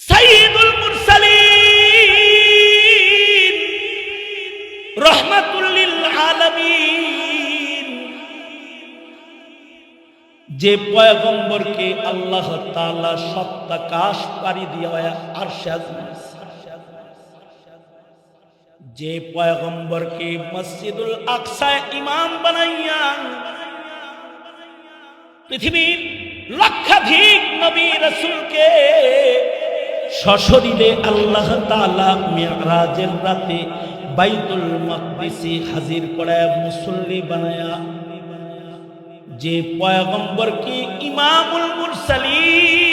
সাইয়্যিদুল মুরসালিন। রহমাতুল লিল আলামিন। যে পয়গম্বরকে আল্লাহ তাআলা সপ্তাকাশ পাড়ি দিয়া আজম যে পয়গম্বরকে মসজিদুল আকসায় ইমাম বানাইয়া পৃথিবীর লক্ষাধিক নবী রসুলকে সশরীরে আল্লাহ তাআলা মিরাজের রাতে বাইতুল মাকদিসে হাজির করায় মুসল্লি বানায়া যে পয়গম্বরকে ইমামুল মুরসালিন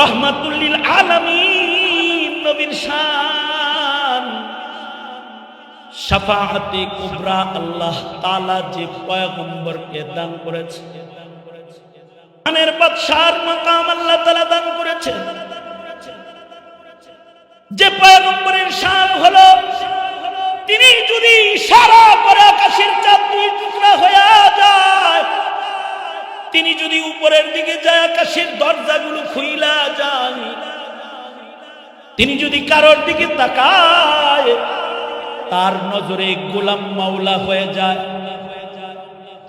রহমাতুল্লিল আলামিন নবীর শান শাফাআতে কুবরা আল্লাহ তালা যে পয়গম্বরকে দান করেছে। আনের বাদশার মাকাম আল্লাহ তাআলা দান করেছেন। যে পয়গম্বরের শান হলো, তিনি যদি ইশারা করে আকাশের চাঁদ দুই টুকরা হয়ে যায়, তিনি যদি উপরের দিকে যায়, আকাশের দরজাগুলো খুইলা যায়, তিনি যদি কারোর দিকে তাকায়, তার নজরে গোলাম মাওলা হয়ে যায়।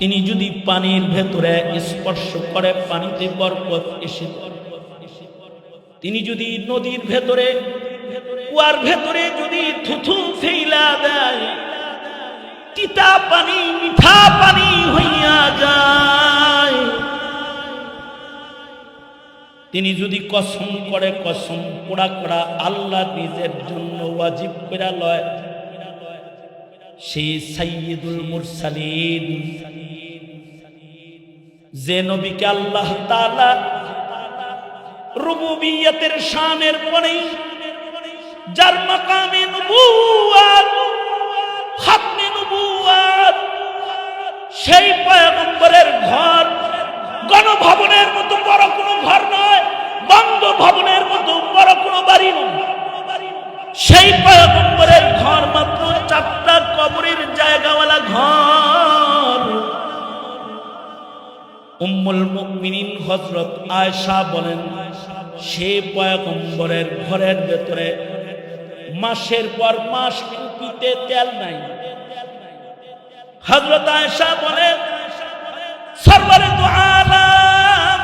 তিনি যদি পানির ভেতরে স্পর্শ করে, পানিতে বরকত এসে তিনি যদি নদীর ভেতরে, কুয়ার ভেতরে যদি থুথু ফেইলা দেয়, তিতা পানি, মিঠা পানি হইয়া যায়। তিনি যদি কসম করে কসম পোড়া করা আল্লাহ নিজের জন্য ওয়াজিব করে লয় সেই সাইয়্যিদুল মুরসালিন। যে নবীকে আল্লাহ তাআলা রুবুবিয়তের শানের পরে যার মাকামে নবুয়াত খাতমে নবুয়াত সেই পয়গম্বরের ঘর গণভবনের মতো বড় কোনো ঘর নয় বন্ধ ভবনের মতো বড় কোনো বাড়ি নয়। সেই পয়গম্বরের ঘর মাত্র চারটা কবরের জায়গাওয়ালা ঘর। উম্মুল মুমিনিন হযরত আয়েশা বলেন, সে পয়গম্বরের ঘরের ভেতরে মাসের পর মাস কুপিতে তেল নাই। হযরত আয়েশা বলেন, সরবরে দু আলাম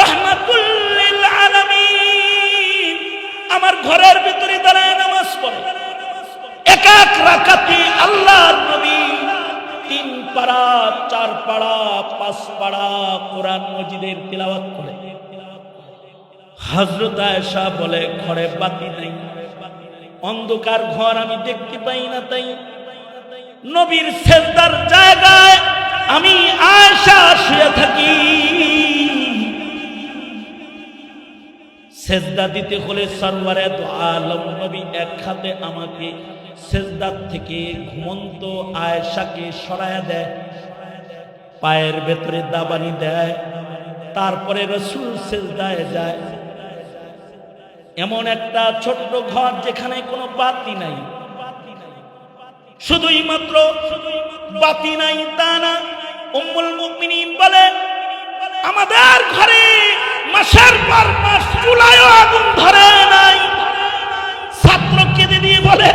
রহমাতুল লিল আলামিন, আমার ঘরের ভিতরে দাঁড়ায় নামাজ পড়ে। এক এক রাকাতে আল্লাহর নবী তিন পাড়া, চার পাড়া, পাঁচ পাড়া কোরআন মজিদের তিলাওয়াত করে। হজরত আয়েশা বলে, ঘরে বাতি নাই। অন্ধকার ঘর আমি দেখতে পাই না তাই। নবীর সেজদার জায়গায় আমি আয়েশা শুয়ে থাকি। সেজদা দিতে হলে সরওয়ারে দু আলম এক হাতে আমাকে সেজদার থেকে ঘুমন্ত আয়েশাকে সরায়া দেয়, পায়ের ভেতরে দাবানি দেয়, তারপরে রসুল সেজদায় যায়। এমন একটা ছোট্ট ঘর যেখানে কোনো বাতি নাই। শুধুই মাত্র বাতি নাই তা না, উম্মুল মুমিনিন বলে, আমাদের ঘরে মাসের পর মাস চুলায়ও আগুন ধরে নাই। ছাত্র কেঁদে দিয়ে বলে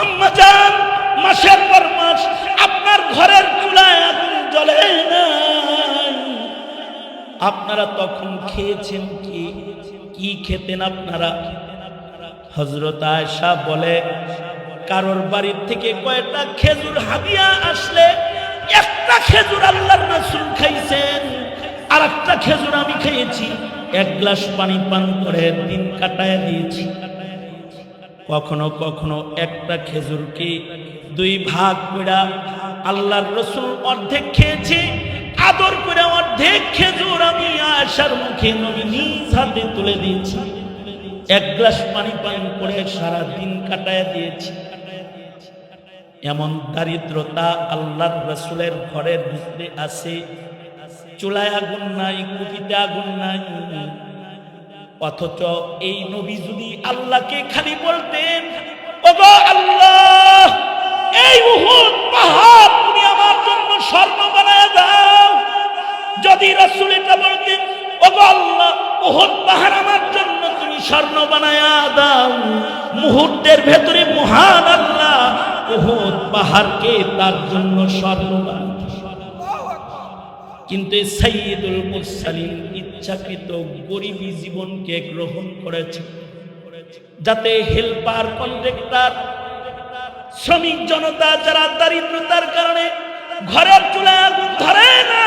আম্মা মাসের পর মাস আপনার ঘরের চুলায় আগুন জ্বলে নাই। আপনারা তখন খেয়েছেন কি? কি খেতেন আপনারা? হজরত আয়সা বলে, কারোর বাড়ির থেকে কয়টা খেজুর হাদিয়া আসলে একটা খেজুর আল্লাহর রাসূল খাইছেন আর একটা খেজুর আমি খেয়েছি। এক গ্লাস পানি পান করে দিন কাটায় দিয়েছি। কখনো কখনো একটা খেজুরকে দুই ভাগ করে আল্লাহর রসুল অর্ধেক খেয়েছে, আদর করে অর্ধেক খেজুর আমি আয়সার মুখে নবী নিজ হাতে তুলে দিয়েছি। এক গ্লাস পানি পান করে সারা দিন কাটায় দিয়েছি। এমন দারিদ্রতা আল্লাহর রসুলের ঘরের ভিতরে আছে। চুলায় আগুন নাই কুপিতে আগুন নাই। অথচ এই নবী যদি আল্লাহকে খালি বলতেন আল্লাহ, এই পাহাড়, তুমি আমার জন্য স্বর্ণ বানায় দাও। যদি রাসূল এটা বলতেন পাহাড় আমার জন্য তুমি স্বর্ণ বানায়া দাও। মুহূর্তের ভেতরে মহান আল্লাহ পাহাড়কে তার জন্য স্বর্ণ কিন্তু এই সাইয়্যিদুল মুরসালিন ইচ্ছাকৃত গরিবী জীবনকে গ্রহণ করেছে। যাতে হেল্পার কন্ট্রাক্টর শ্রমিক জনতা যারা দারিদ্রতার কারণে ঘরের চুলা আগুন ধরে না,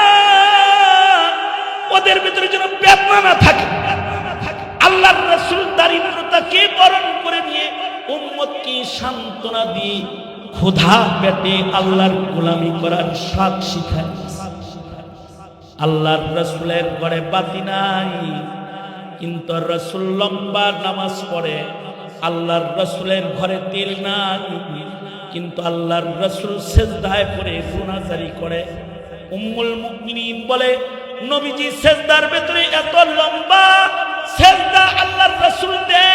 ওদের ভিতরে যেন বেদনা না থাকে। আল্লাহর রাসূল দারিদ্রতাকে বরণ করে নিয়ে উম্মতকে সান্ত্বনা দিয়ে ক্ষুধা পেটে আল্লাহর গোলামি করার স্বাদ শিখায়। আল্লাহর রসুলের ঘরে বাতি নাই। কিন্তু রসুল লম্বা নামাজ পড়ে, আল্লাহর রসুলের ঘরে তেল নাই। কিন্তু আল্লাহর রসুল সেজদায় পড়ে গুনাজারি করে। উম্মুল মুমিনিন বলে, নবীজি সেজদার ভেতরে এত লম্বা সেজদা আল্লাহর রসুল দে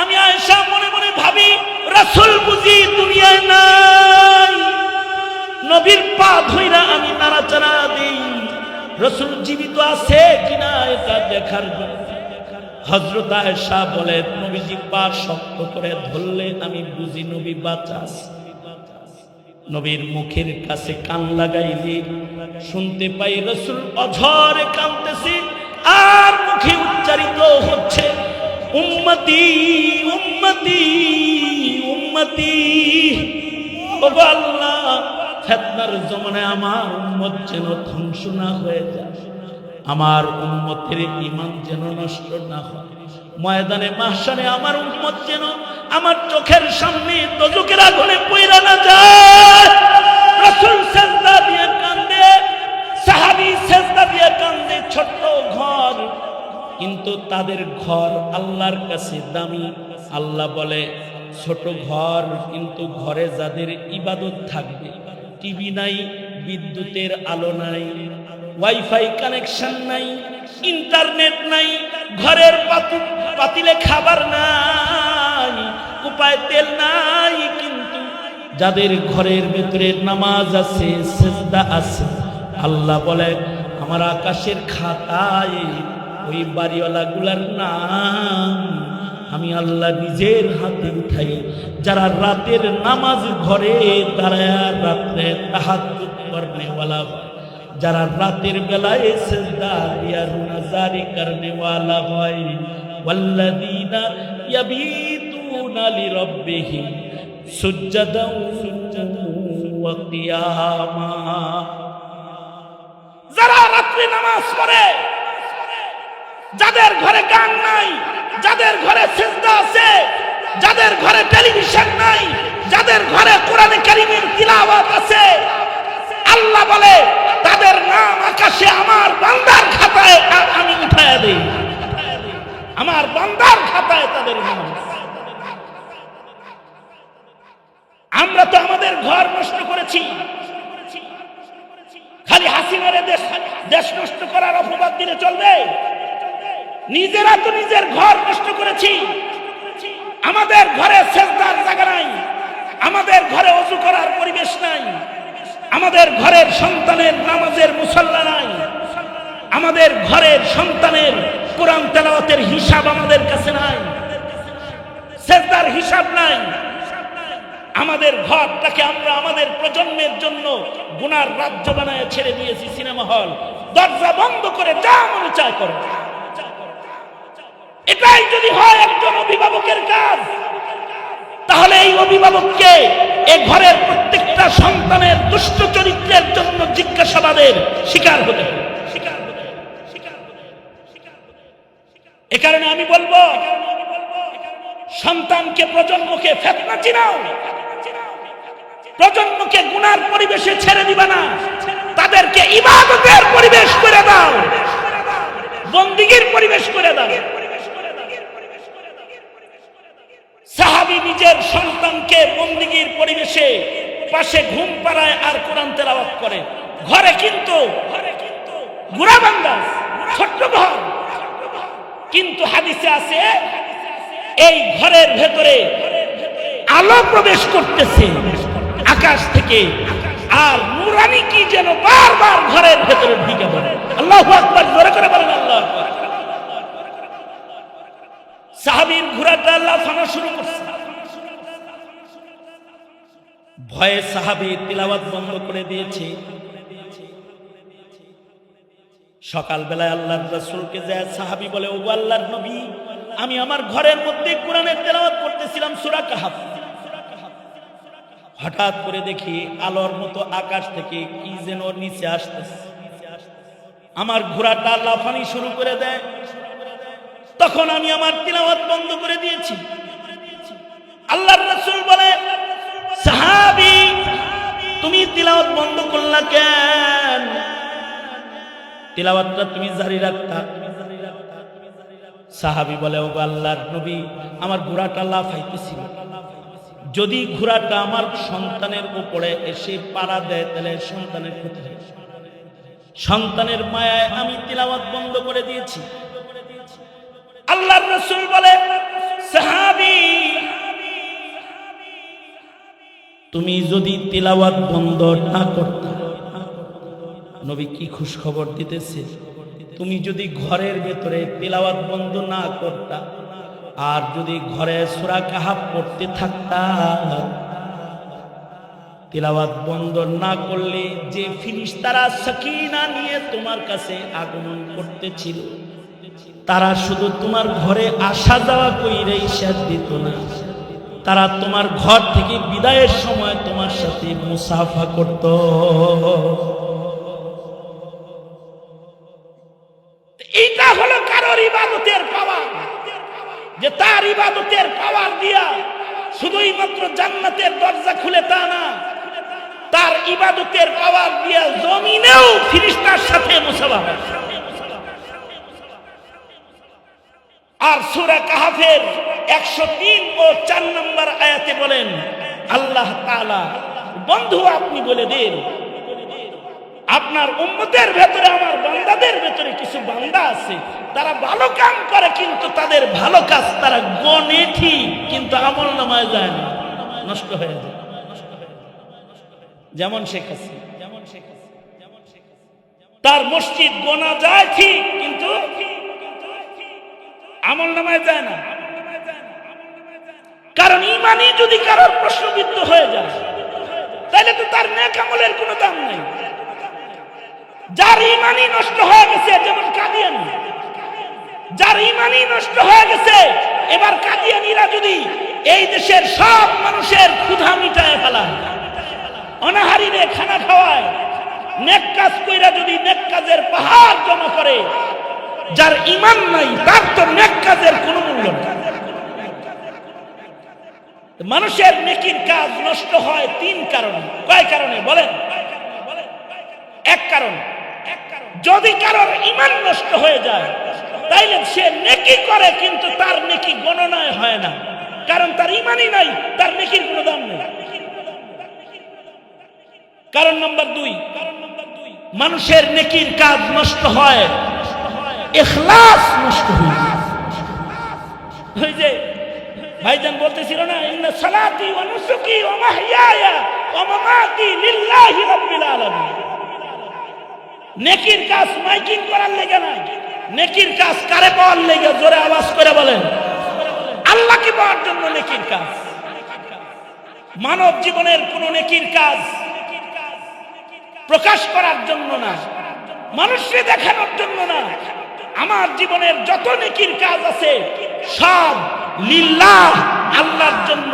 আমি আয়সা মনে মনে ভাবি, রসুল বুঝি দুনিয়ায় নাই। নবীর পা ধইরা আমি নাড়াচাড়া দিই। রসুল জীবিত আছে কিনা এটা দেখার জন্য। হজরত নবীজি পা শক্ত করে আমি বুঝি নবী নবীর মুখের কাছে কান লাগাইলে শুনতে পাই রসুল অঝরে কাঁদতেছে, আর মুখে উচ্চারিত হচ্ছে, উম্মতি উম্মতি উম্মতি। আল্লাহ ফেতনার জমানায় আমার উম্মত যেন ধ্বংস না হয়ে যায়, আমার উম্মতের ইমান যেন নষ্ট না হয়। ময়দানে মাহসানে আমার উম্মত যেন আমার চোখের সামনে দজকের আগুনে পইরা না যায়। রাসূল সেজদা দিয়ে কান্দে, সাহাবী সেজদা দিয়ে কান্দে, ছোট্ট ঘর। কিন্তু তাদের ঘর আল্লাহর কাছে দামি। আল্লাহ বলে, ছোট ঘর কিন্তু ঘরে যাদের ইবাদত থাকবে টিভি নাই, বিদ্যুতের আলো নাই, ওয়াইফাই কানেকশন নাই, ইন্টারনেট নাই, ঘরের পাতি, পাতিলে খাবার নাই, উপায় তেল নাই, কিন্তু যাদের ঘরের ভেতরে নামাজ আছে, সেজদা আছে, আল্লাহ বলে, আমার আকাশের খাতায় ওই বাড়িওয়ালা গুলার নাম আমি আল্লাহ নিজের হাতে উঠাই যারা রাতের নামাজ ঘরে দাঁড়ায় রাত্রে তাহাত করনেওয়ালা যারা রাতের বেলায় সেজদা দিয়া রুনাজারি করনেওয়ালা হয় والذين يبيتون لربهم سجدا وقياما যারা রাত্রি নামাজ পড়ে যাদের ঘরে গান নাই, যাদের ঘরে সেজদা আছে, যাদের ঘরে টেলিভিশন নাই, যাদের ঘরে কোরআনে কারিমের তিলাওয়াত আছে, আল্লাহ বলে, তাদের নাম আকাশে আমার বান্দার খাতায় আমি উঠায় দেই। আমার বান্দার খাতায় তাদের নাম আমরা তো আমাদের ঘর নষ্ট করেছি। খালি হাসি হাসিনারে দেশ দেশ নষ্ট করার অপবাদ দিলে চলবে? নিজেরা তো নিজের ঘর নষ্ট করেছি। আমাদের ঘরে সেজদার জায়গা নাই। আমাদের ঘরে অজু করার পরিবেশ নাই। আমাদের ঘরের সন্তানের নামাজের মুসল্লা নাই। আমাদের ঘরের সন্তানের কোরআন তেলাওয়াতের হিসাব আমাদের কাছে নাই। সেজদার হিসাব নাই। আমাদের ঘরটাকে আমরা আমাদের প্রজন্মের জন্য গুনার রাজ্য বানায় ছেড়ে দিয়েছি সিনেমা হল। দরজা বন্ধ করে যা মনে চায় করো। এটাই যদি হয় একজন অভিভাবকের কাজ, তাহলে এই অভিভাবককে এ ঘরের প্রত্যেকটা সন্তানের দুষ্ট চরিত্রের জন্য জিজ্ঞাসাবাদের শিকার হতে। এ কারণে আমি বলব, সন্তানকে প্রজন্মকে ফেতনা চিনাও। প্রজন্মকে গুনার পরিবেশে ছেড়ে দিবা না। তাদেরকে ইবাদতের পরিবেশ করে দাও। বন্দিগির পরিবেশ করে দাও। সাহাবি নিজের সন্তানকে বন্দিগির পরিবেশে পাশে ঘুম পাড়ায় আর কোরআন তেলাওয়াত করে। ঘরে কিন্তু গুড়াবান্ধা ছোট্ট ঘর। কিন্তু হাদিসে আছে, এই ঘরের ভেতরে আলো প্রবেশ করতেছে আকাশ থেকে, আর নুরানি কি যেন বারবার ঘরের ভেতরে ঢুকে পড়ে। আল্লাহ আকবার, জোরে করে বলেন আল্লাহ আকবার। শুরু করছে। ভয়ে সাহাবি তিলাওয়াত বন্ধ করে দিয়েছে। সকালবেলায় আল্লাহর রাসূলকে যায় সাহাবি বলে ও আল্লাহর নবী, আমি আমার ঘরের মধ্যে কোরআনের তেলাওয়াত করতেছিলাম সূরা কাহাফ। হঠাৎ করে দেখি আলোর মতো আকাশ থেকে কি যেন নিচে আসতেছে। আমার ঘোড়াটা লাফানি শুরু করে দেয়। তখন আমি আমার তিলাওয়াত বন্ধ করে দিয়েছি। আল্লাহর রাসূল বলে, সাহাবী, তুমি তিলাওয়াত বন্ধ করলা কেন? তিলাওয়াতটা তুমি জারি রাখতা। সাহাবি বলে ও আল্লাহর নবী, আমার ঘোড়াটা লাফাইতেছিল। যদি ঘোড়াটা আমার সন্তানের উপরে এসে পাড়া দেয়, তাহলে সন্তানের ক্ষতি সন্তানের মায়ায় আমি তিলাওয়াত বন্ধ করে দিয়েছি। আল্লাহর রাসূল বলে তুমি যদি তিলাওয়াত বন্ধ না করতে, নবী কি খুশ খবর দিতেছে? তুমি যদি ঘরের ভেতরে তিলাওয়াত বন্ধ না করতা, আর যদি ঘরে সূরা কাহাব পড়তে থাকতা, তিলাওয়াত বন্ধ না করলে যে ফিরিস্তারা সাকিনা নিয়ে তোমার কাছে আগমন করতেছিল তারা শুধু তোমার ঘরে আসা যাওয়া কইরেই শেষ দিত না। তারা তোমার ঘর থেকে বিদায়ের সময় তোমার সাথে মুসাফা করত। এইটা হলো কারোর ইবাদতের পাওয়া যে তার ইবাদতের পাওয়ার দিয়া শুধুই মাত্র জান্নাতের দরজা খুলে তা না, তার ইবাদতের পাওয়ার দিয়া জমিনেও ফিরিস্তার সাথে মুসাফা হয় আর সুরা কাহাফের একশো তিন ও চার নম্বর আয়াতে বলেন, আল্লাহ তাআলা, বন্ধু আপনি বলে দিন, আপনার উম্মতের ভেতরে, আমার বান্দাদের ভেতরে কিছু বান্দা আছে, তারা ভালো কাম করে কিন্তু তাদের ভালো কাজ তারা গনে ঠিক, কিন্তু আমল নামায় যায় না, নষ্ট হয়ে যায়। যেমন শেখ হাসিনা। যেমন শেখ তার মসজিদ গোনা যায় ঠিক, কিন্তু আমল নামায় যায় না। কারণ ইমানই যদি কারোর প্রশ্নবিদ্ধ হয়ে যায়, তাহলে তো তার নেক আমলের কোনো দাম নেই। যার ইমানই নষ্ট হয়ে গেছে, যেমন কাদিয়ানি। যার ইমানই নষ্ট হয়ে গেছে, এবার কাদিয়ানিরা যদি এই দেশের সব মানুষের ক্ষুধা মিটায় ফেলায় অনাহারিরে খানা খাওয়ায়, নেক কাজ কইরা যদি নেক কাজের পাহাড় জমা করে যার ইমান নাই, তার তো কাজের কোনো মূল্য মানুষের নেকির কাজ নষ্ট হয় তিন কারণে। কয় কারণে? বলেন। এক কারণ, যদি কারোর ইমান নষ্ট হয়ে যায়, তাইলে সে নেকি করে, কিন্তু তার নেকি গণনায় হয় না। কারণ তার ইমানই নাই, তার নেকির কোনো দাম নেই। কারণ নম্বর দুই, মানুষের নেকির কাজ নষ্ট হয় এখলাস নষ্ট হয়ে। ওই যে ভাইজান বলতেছিল না, ইন্না সালাতি ওয়া নুসুকি ওয়া মাহইয়ায়া ওয়া মামাতি লিল্লাহি রাব্বিল আলামিন। নেকির কাজ মাইকিং করার লেগে না নেকির কাজ কারে পাওয়ার লেগে? জোরে আওয়াজ করে বলেন। আল্লাহকে পাওয়ার জন্য নেকির কাজ। মানব জীবনের কোন নেকির কাজ প্রকাশ করার জন্য না। মানুষকে দেখানোর জন্য না। আমার জীবনের যত নেকির কাজ আছে, সব লিল্লাহ, আল্লাহর জন্য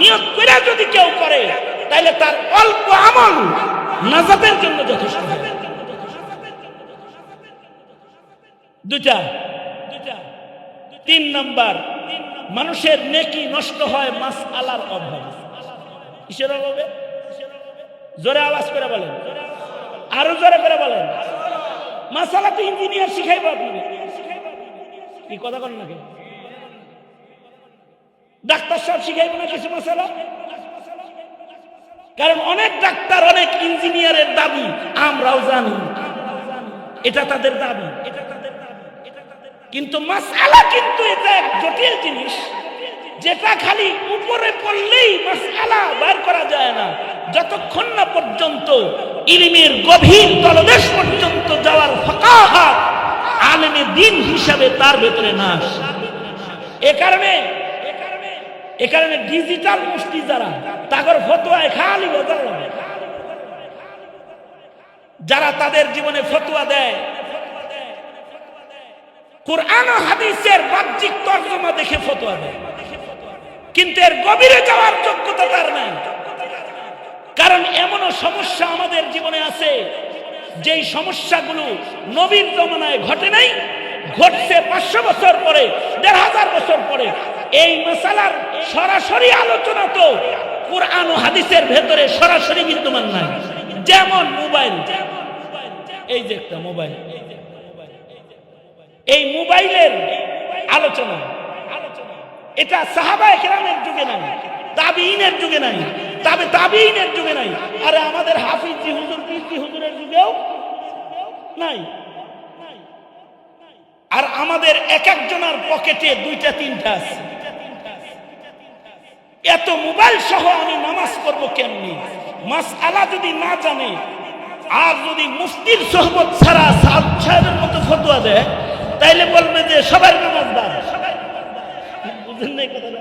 নিয়ত করে যদি কেউ করে তাহলে তার অল্প আমল নাজাতের জন্য যথেষ্ট হবে। দুটা দুটা তিন নাম্বার, মানুষের নেকি নষ্ট হয় মাস আলার অভাবে। কিসের অভাবে? জোরে আওয়াজ করে বলেন। আরও জোরে করে বলেন। মাসালা তো ইঞ্জিনিয়ার আপনি। কি কথা করেন নাকি? ডাক্তার সব শিখাইব না কিছু মশালা কারণ অনেক ডাক্তার, অনেক ইঞ্জিনিয়ারের দাবি, আমরাও জানি। এটা তাদের দাবি। কিন্তু মাসালা কিন্তু এটা এক জটিল জিনিস। যেটা খালি উপরে পড়লেই মাসালা বার করা যায় না। যতক্ষণ না পর্যন্ত ইলিমের গভীর তলদেশ পর্যন্ত যাওয়ার ফাঁকা আলেমে দিন হিসাবে তার ভেতরে না আসে। এ কারণে এ কারণে ডিজিটাল মুষ্টি যারা, তাগর ফতোয়ায় খালি বদল যারা তাদের জীবনে ফতোয়া দেয়, কোরআন হাদিসের বাহ্যিক তর্জমা দেখে ফতোয়া দেয়। কিন্তু এর গভীরে যাওয়ার যোগ্যতা তার নাই। কারণ এমনও সমস্যা আমাদের জীবনে আছে, যেই সমস্যাগুলো নবীর জমানায় ঘটে নাই, ঘটছে পাঁচশো বছর পরে, দেড় হাজার বছর পরে। এই মশালার সরাসরি আলোচনা তো কোরআন হাদিসের ভেতরে সরাসরি বিদ্যমান নাই। যেমন মোবাইল, এই যে একটা মোবাইল, এই মোবাইলের আলোচনা, এটা সাহাবা একরামের যুগে নাই, তাবিইনের যুগে নাই। তবে তাবিইনের যুগে নাই। আরে আমাদের হাফিজি হুজুর পিজি হুজুরের যুগেও নাই। আর আমাদের এক একজনের পকেটে দুইটা, তিনটা আছে। এত মোবাইল সহ আমি নামাজ করব কেমনি? মাস আলা যদি না জানে, আর যদি মুফতির সোহবত ছাড়া সাদ সাহেবের মতো ফতোয়া দেয়, তাইলে বলবে যে সবাই নামাজ দাও বুঝেন নাই কথাটা?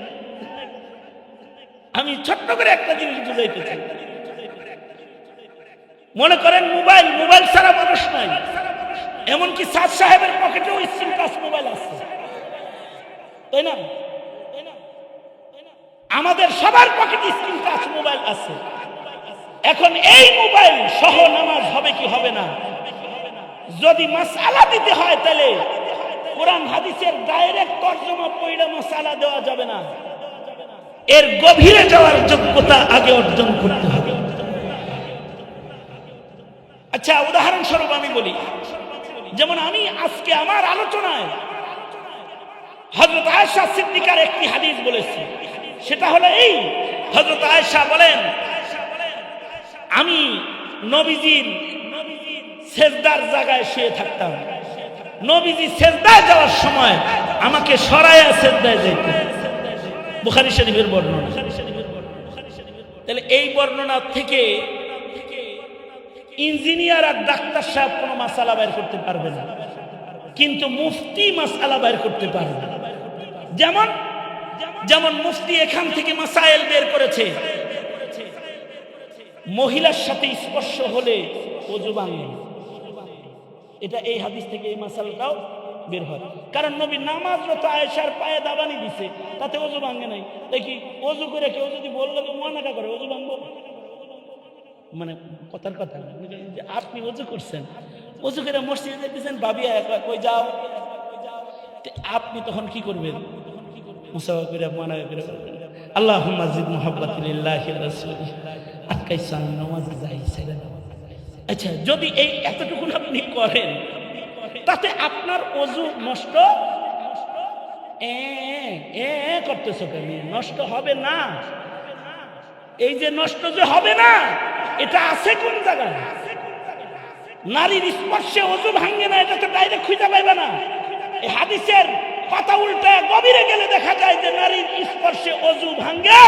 আমি ছোট্ট করে একটা জিনিস বুঝাইতে চাই। মনে করেন মোবাইল মোবাইল ছাড়া মানুষ নাই। এমনকি সাদ সাহেবের পকেটেও স্ক্রিন টাচ মোবাইল আছে। তাই না? আমাদের সবার পকেটে স্ক্রিন টাচ মোবাইল আছে। এখন এই মোবাইল সহ নামাজ হবে কি হবে না? যদি মাসালা দিতে হয় তাহলে কোরআন, হাদিসের ডাইরেক্ট তর্জমা পইড়া মশালা দেওয়া যাবে না। এর গভীরে যাওয়ার যোগ্যতা আগে অর্জন করতে হবে। আচ্ছা উদাহরণস্বরূপ আমি বলি, যেমন আমি আজকে আমার আলোচনায় হজরত আয়েশা সিদ্দিকার একটি হাদিস বলেছি। সেটা হলো এই হজরত আয়েশা বলেন, আমি নবীজির সেজদার জায়গায় শুয়ে থাকতাম। নবীজি সেজদায় যাওয়ার সময় আমাকে সরাইয়া সেজদায় যাইতে বুখারি শরীফের বর্ণনা। তাহলে এই বর্ণনা থেকে ইঞ্জিনিয়ার আর ডাক্তার সাহেব কোনো মাসালা বের করতে পারবে না। কিন্তু মুফতি মাসালা বের করতে পারবে। যেমন যেমন মুফতি এখান থেকে মাসাইল বের করেছে। মহিলার সাথে স্পর্শ হলে অজু ভাঙে। এটা এই হাদিস থেকে এই মাসালাটাও বের হয়। কারণ নবী নামাজরত আয়েশার পায়ে দাবানি দিছে, তাতে অজু ভাঙে নাই। দেখি, অজু করে কেউ যদি বলল তো মনাকা করে, অজু ভাঙবো? মানে কথার কথা যে আপনি অজু করছেন, অজু করে মসজিদে যেতেছেন ভাবিয়া একবার কই যাও? আপনি তখন কি করবেন? করে আল্লাহ আচ্ছা যদি এই এতটুকুন আপনি করেন তাতে আপনার অজু নষ্ট? এ করতেছো কেন? নষ্ট হবে না। এই যে নষ্ট যে হবে না, এটা আছে কোন জায়গায়? নারীর স্পর্শে অজু ভাঙ্গে না, এটা তো ডাইরেক্ট খুঁজে পাইবে না। এই হাদিসের পাতা উল্টা গভীরে গেলে দেখা যায় যে নারীর স্পর্শে অজু ভাঙ্গে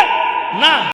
না।